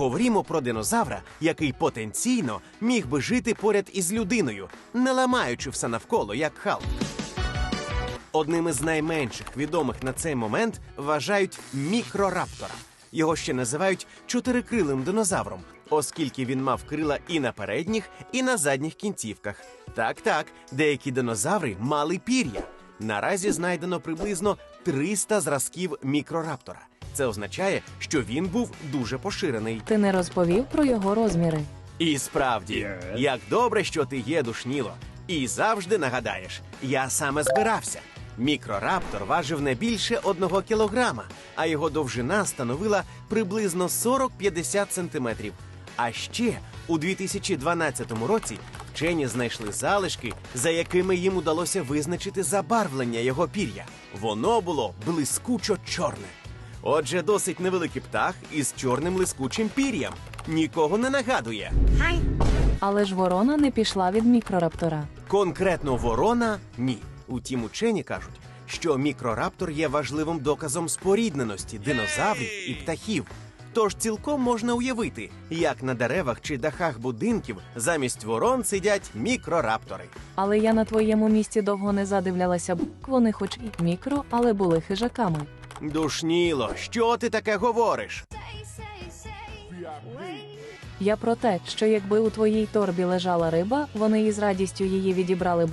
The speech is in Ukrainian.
Говоримо про динозавра, який потенційно міг би жити поряд із людиною, не ламаючи все навколо, як Халк. Одним із найменших відомих на цей момент вважають мікрораптора. Його ще називають чотирикрилим динозавром, оскільки він мав крила і на передніх, і на задніх кінцівках. Так, так, деякі динозаври мали пір'я. Наразі знайдено приблизно 300 зразків мікрораптора. Це означає, що він був дуже поширений. Ти не розповів про його розміри. І справді, як добре, що ти є душніло. І завжди нагадаєш, я саме збирався. Мікрораптор важив не більше одного кілограма, а його довжина становила приблизно 40-50 сантиметрів. А ще у 2012 році вчені знайшли залишки, за якими їм удалося визначити забарвлення його пір'я. Воно було блискучо чорне. Отже, досить невеликий птах із чорним лискучим пір'ям. Нікого не нагадує. Але ж ворона не пішла від мікрораптора. Конкретно ворона ні. Утім, учені кажуть, що мікрораптор є важливим доказом спорідненості динозаврів і птахів. Тож цілком можна уявити, як на деревах чи дахах будинків замість ворон сидять мікрораптори. Але я на твоєму місці довго не задивлялася б. Вони хоч і мікро, але були хижаками. Душніло, що ти таке говориш? Я про те, що якби у твоїй торбі лежала риба, вони із радістю її відібрали б.